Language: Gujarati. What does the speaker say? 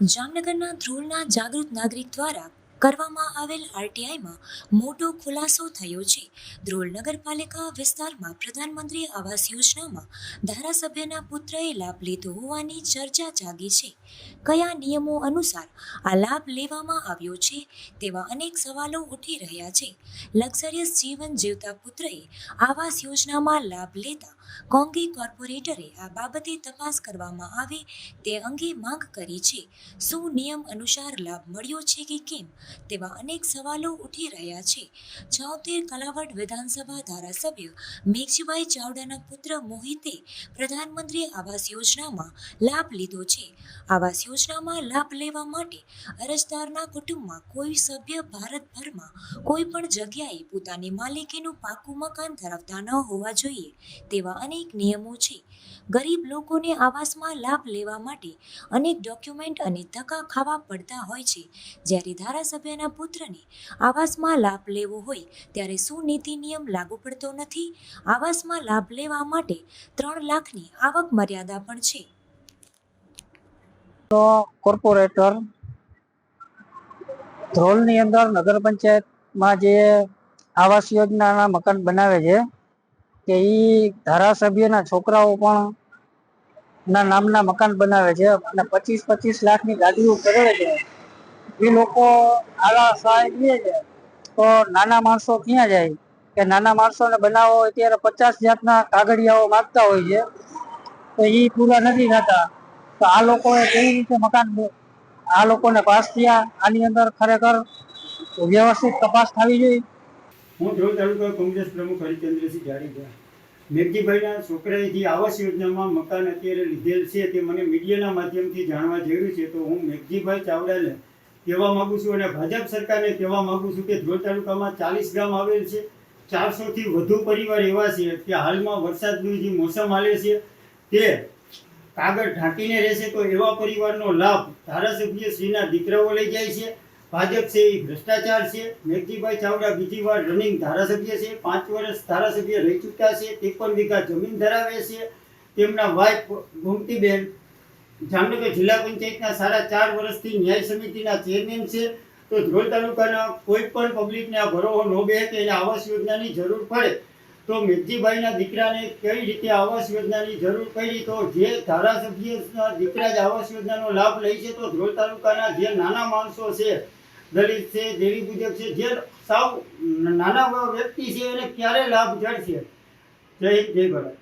જામનગરના ધ્રોલના જાગૃત નાગરિક દ્વારા કરવામાં આવેલ આરટીઆઈમાં મોટો ખુલાસો થયો છે. ધ્રોલ નગરપાલિકા વિસ્તારમાં પ્રધાનમંત્રી આવાસ યોજનામાં ધારાસભ્યના પુત્રએ લાભ લીધો હોવાની ચર્ચા જાગી છે. કયા નિયમો અનુસાર આ લાભ લેવામાં આવ્યો છે તેવા અનેક સવાલો ઉઠી રહ્યા છે. લક્ઝરિયસ જીવન જીવતા પુત્રએ આવાસ યોજનામાં લાભ લેતા કોંગી કોર્પોરેટરે આ બાબતે તપાસ કરવામાં આવે. તે અંગે માંગ કરી છે. શું નિયમ અનુસાર લાભ મળ્યો છે કે કેમ? તેવા અનેક સવાલો ઉઠી રહ્યા છે. છોતેર કલાવડ વિધાનસભા ધારાસભ્ય મેઘજીભાઈ ચાવડાના પુત્ર મોહિતે પ્રધાનમંત્રી આવાસ યોજનામાં લાભ લીધો છે. આવાસ યોજનામાં લાભ લેવા માટે અરજદારના કુટુંબમાં કોઈ સભ્ય ભારતભરમાં કોઈ પણ જગ્યાએ પોતાની માલિકીનું પાકું મકાન ધરાવતા ન હોવા જોઈએ. તેવા અનેક નિયમો છે. ગરીબ લોકોને આવાસમાં લાભ લેવા માટે અનેક ડોક્યુમેન્ટ અને ધક્કા ખાવા પડતા હોય છે. જ્યારે ધારાસભ્યના પુત્રને આવાસમાં લાભ લેવો હોય, ત્યારે શું નીતિ નિયમ લાગુ પડતો નથી? આવાસમાં લાભ લેવા માટે ત્રણ લાખની આવક મર્યાદા પણ છે. તો કોર્પોરેટર ધ્રોલની અંદર નગર પંચાયતમાં જે આવાસ યોજનાના મકાન બનાવે છે કે એ ધારાસભ્યના છોકરાઓ પણ ના નામના મકાન બનાવે છે અને પચીસ પચીસ લાખની ગાડીઓ કરે છે. એ લોકો આવા સહાય લે છે. તો નાના માણસો ક્યાં જાય? કે નાના માણસોને બનાવો હોય ત્યારે પચાસ જાતના કાગળિયાઓ માગતા હોય છે. તો એ પૂરા નથી થતા. તો આ લોકોએ કેવી રીતે મકાન આ લોકોને પાસ થયા. આની અંદર ખરેખર વ્યવસ્થિત તપાસ થવી જોઈએ. હું ધ્રોલ તાલુકા કોંગ્રેસ પ્રમુખ હરિચંદ્રસિંહ જાડેજા. મેઘજીભાઈના છોકરાએ જે આવાસ યોજનામાં મકાન અત્યારે લીધેલ છે તે મને મીડિયાના માધ્યમથી જાણવા જેવું છે, તો હું મેઘજીભાઈ ચાવડાને કહેવા માગુ છું અને ભાજપ સરકારને કહેવા માગું છું કે ધ્રોલ તાલુકામાં ચાલીસ ગામ આવેલ છે. ચારસોથી વધુ પરિવાર એવા છે કે હાલમાં વરસાદનું જે મોસમ હાલે છે તે કાગળ ઢાંકીને રહેશે, તો એવા પરિવારનો લાભ ધારાસભ્ય શ્રીના દીકરાઓ લઈ જાય છે. ભાજપ છે, એ ભ્રષ્ટાચાર છે. મેઘજીભાઈ ચાવડા બીજી વાર રનિંગ ધારાસભ્ય છે. પાંચ વર્ષ ધારાસભ્ય રહી ચૂક્યા છે. ત્રેપન વીઘા જમીન ધરાવે છે. તેમના વાઇફ ગોમતીબેન જામનગર જિલ્લા પંચાયતના સાડા ચાર વર્ષથી ન્યાય સમિતિના ચેરમેન છે. તો ધ્રોલ તાલુકાના કોઈ પણ પબ્લિકને આ ભરોહો ન બે કે એને આવાસ યોજનાની જરૂર પડે. તો મેઘજીભાઈના દીકરાને કઈ રીતે આવાસ યોજનાની જરૂર પડી? તો જે ધારાસભ્યના દીકરા જ આવાસ યોજનાનો લાભ લે છે, તો ધ્રોલ તાલુકાના જે નાના માણસો છે દલિત છે, દેવી પૂજક છે, જે સાવ નાના વ્યક્તિ છે એને ક્યારે લાભ જડશે? જય જય ભારત.